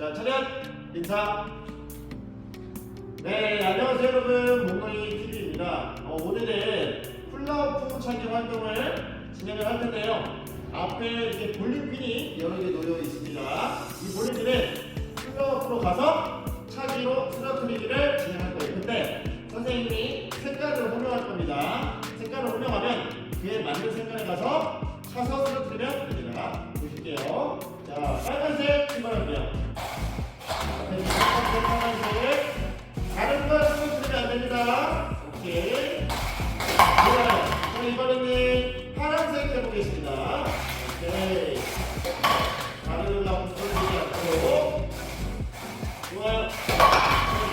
자, 차렷 인사. 네, 안녕하세요 여러분. 몽롱이 TV입니다. 어, 오늘은 훌라후프 차기 활동을 진행을 할 텐데요. 앞에 이렇게 볼링핀이 여러 개 놓여 있습니다. 이 볼링핀은 훌라후프로 가서 차기로 쓰러뜨리기를 진행할 거예요. 근데 선생님이 색깔을 호명할 겁니다. 색깔을 호명하면 그에 맞는 색깔에 가서 차서 쓰러뜨리면 됩니다. 보실게요. 자, 빨간색